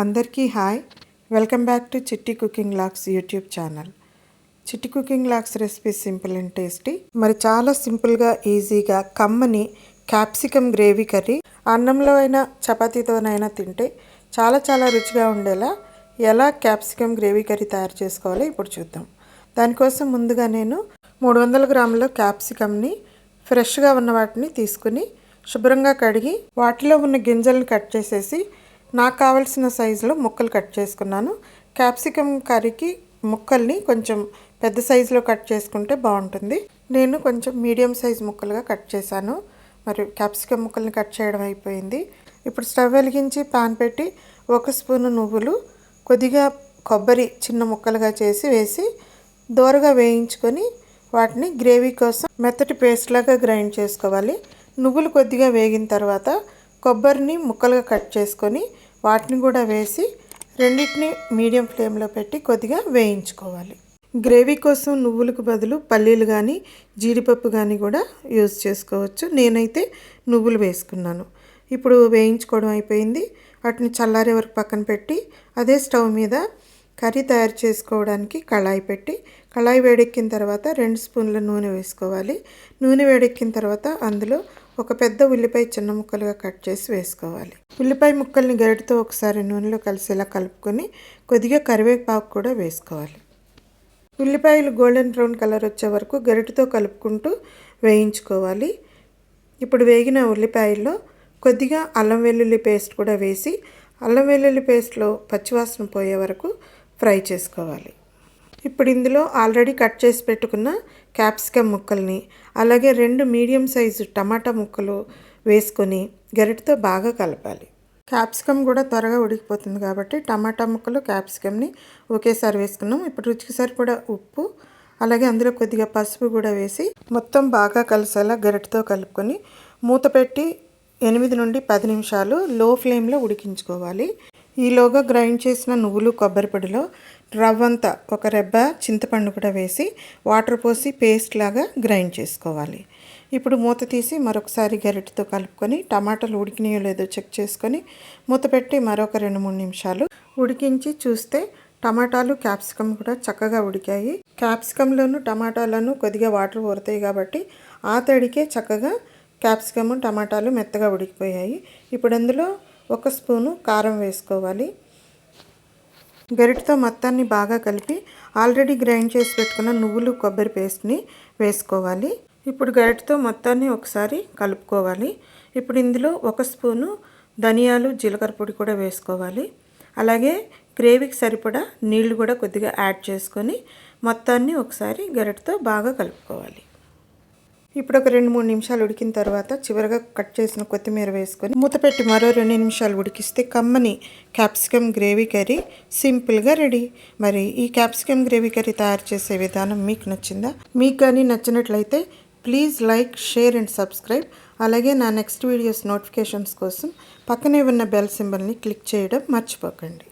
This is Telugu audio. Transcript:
అందరికీ hi. Welcome back to Chitti cooking lux YouTube channel. Chitti cooking lux recipe simple and tasty. మరి చాలా సింపుల్గా ఈజీగా కమ్మని క్యాప్సికమ్ గ్రేవీ కర్రీ అన్నంలో అయినా చపాతీతోనైనా తింటే చాలా చాలా రుచిగా ఉండేలా ఎలా క్యాప్సికమ్ గ్రేవీ కర్రీ తయారు చేసుకోవాలో ఇప్పుడు చూద్దాం. దానికోసం ముందుగా నేను మూడు వందల గ్రాముల క్యాప్సికమ్ని ఫ్రెష్గా ఉన్న వాటిని తీసుకుని శుభ్రంగా కడిగి వాటిలో ఉన్న గింజలను కట్ చేసేసి నాకు కావలసిన సైజులో ముక్కలు కట్ చేసుకున్నాను. క్యాప్సికమ్ కర్రీకి ముక్కల్ని కొంచెం పెద్ద సైజులో కట్ చేసుకుంటే బాగుంటుంది. నేను కొంచెం మీడియం సైజ్ ముక్కలుగా కట్ చేశాను. మరి క్యాప్సికమ్ ముక్కల్ని కట్ చేయడం అయిపోయింది. ఇప్పుడు స్టవ్ వెలిగించి పాన్ పెట్టి ఒక స్పూను నువ్వులు కొద్దిగా కొబ్బరి చిన్న ముక్కలుగా చేసి వేసి దోరగా వేయించుకొని వాటిని గ్రేవీ కోసం మెత్తటి పేస్ట్లాగా గ్రైండ్ చేసుకోవాలి. నువ్వులు కొద్దిగా వేగిన తర్వాత కొబ్బరిని ముక్కలుగా కట్ చేసుకొని వాటిని కూడా వేసి రెండింటిని మీడియం ఫ్లేమ్లో పెట్టి కొద్దిగా వేయించుకోవాలి. గ్రేవీ కోసం నువ్వులకు బదులు పల్లీలు కానీ జీడిపప్పు కానీ కూడా యూజ్ చేసుకోవచ్చు. నేనైతే నువ్వులు వేసుకున్నాను. ఇప్పుడు వేయించుకోవడం అయిపోయింది. వాటిని చల్లారే వరకు పక్కన పెట్టి అదే స్టవ్ మీద కర్రీ తయారు చేసుకోవడానికి కళాయి పెట్టి కళాయి వేడెక్కిన తర్వాత రెండు స్పూన్ల నూనె వేసుకోవాలి. నూనె వేడెక్కిన తర్వాత అందులో ఒక పెద్ద ఉల్లిపాయ చిన్న ముక్కలుగా కట్ చేసి వేసుకోవాలి. ఉల్లిపాయ ముక్కల్ని గరిటతో ఒకసారి నూనెలో కలిసేలా కలుపుకొని కొద్దిగా కరివేపాకు కూడా వేసుకోవాలి. ఉల్లిపాయలు గోల్డెన్ బ్రౌన్ కలర్ వచ్చే వరకు గరిటతో కలుపుకుంటూ వేయించుకోవాలి. ఇప్పుడు వేగిన ఉల్లిపాయల్లో కొద్దిగా అల్లం వెల్లుల్లి పేస్ట్ కూడా వేసి అల్లం వెల్లుల్లి పేస్ట్లో పచ్చివాసన పోయే వరకు ఫ్రై చేసుకోవాలి. ఇప్పుడు ఇందులో ఆల్రెడీ కట్ చేసి పెట్టుకున్న క్యాప్సికమ్ ముక్కల్ని అలాగే రెండు మీడియం సైజు టమాటా ముక్కలు వేసుకొని గరిటతో బాగా కలపాలి. క్యాప్సికమ్ కూడా త్వరగా ఉడికిపోతుంది కాబట్టి టమాటా ముక్కలు క్యాప్సికమ్ని ఒకేసారి వేసుకున్నాం ఇప్పుడు రుచికి సరిపడా ఉప్పు అలాగే అందులో కొద్దిగా పసుపు కూడా వేసి మొత్తం బాగా కలిసేలా గరిటతో కలుపుకొని మూత పెట్టి ఎనిమిది నుండి పది నిమిషాలు లో ఫ్లేమ్లో ఉడికించుకోవాలి. ఈలోగా గ్రైండ్ చేసిన నువ్వులు కొబ్బరి పొడిలో రవ్వంతా ఒక రెబ్బ చింతపండు కూడా వేసి వాటర్ పోసి పేస్ట్ లాగా గ్రైండ్ చేసుకోవాలి. ఇప్పుడు మూత తీసి మరొకసారి గరిటెతో కలుపుకొని టమాటాలు ఉడికినాయో లేదో చెక్ చేసుకొని మూత పెట్టి మరొక రెండు మూడు నిమిషాలు ఉడికించి చూస్తే టమాటాలు క్యాప్సికమ్ కూడా చక్కగా ఉడికాయి. క్యాప్సికంలోను టమాటాలను కొద్దిగా వాటర్ ఊరుతాయి కాబట్టి ఆ తడికే చక్కగా క్యాప్సికమ్ టమాటాలు మెత్తగా ఉడికిపోయాయి. ఇప్పుడు అందులో ఒక స్పూను కారం వేసుకోవాలి. గరిటతో మొత్తాన్ని బాగా కలిపి ఆల్రెడీ గ్రైండ్ చేసి పెట్టుకున్న నువ్వులు కొబ్బరి పేస్ట్ని వేసుకోవాలి. ఇప్పుడు గరిటతో మొత్తాన్ని ఒకసారి కలుపుకోవాలి. ఇప్పుడు ఇందులో ఒక స్పూను ధనియాలు జీలకర్ర పొడి కూడా వేసుకోవాలి. అలాగే గ్రేవీకి సరిపడా నీళ్ళు కూడా కొద్దిగా యాడ్ చేసుకొని మొత్తాన్ని ఒకసారి గరిటతో బాగా కలుపుకోవాలి. ఇప్పుడు ఒక రెండు మూడు నిమిషాలు ఉడికిన తర్వాత చివరిగా కట్ చేసిన కొత్తిమీర వేసుకొని మూత పెట్టి మరో రెండు నిమిషాలు ఉడికిస్తే కమ్మని క్యాప్సికమ్ గ్రేవీ కర్రీ సింపుల్గా రెడీ. మరి ఈ క్యాప్సికమ్ గ్రేవీ కర్రీ తయారు చేసే విధానం మీకు నచ్చిందా? మీకు కానీ నచ్చినట్లయితే please like share and subscribe. అలాగే నా నెక్స్ట్ వీడియోస్ నోటిఫికేషన్స్ కోసం పక్కనే ఉన్న బెల్ సింబల్ని క్లిక్ చేయడం మర్చిపోకండి.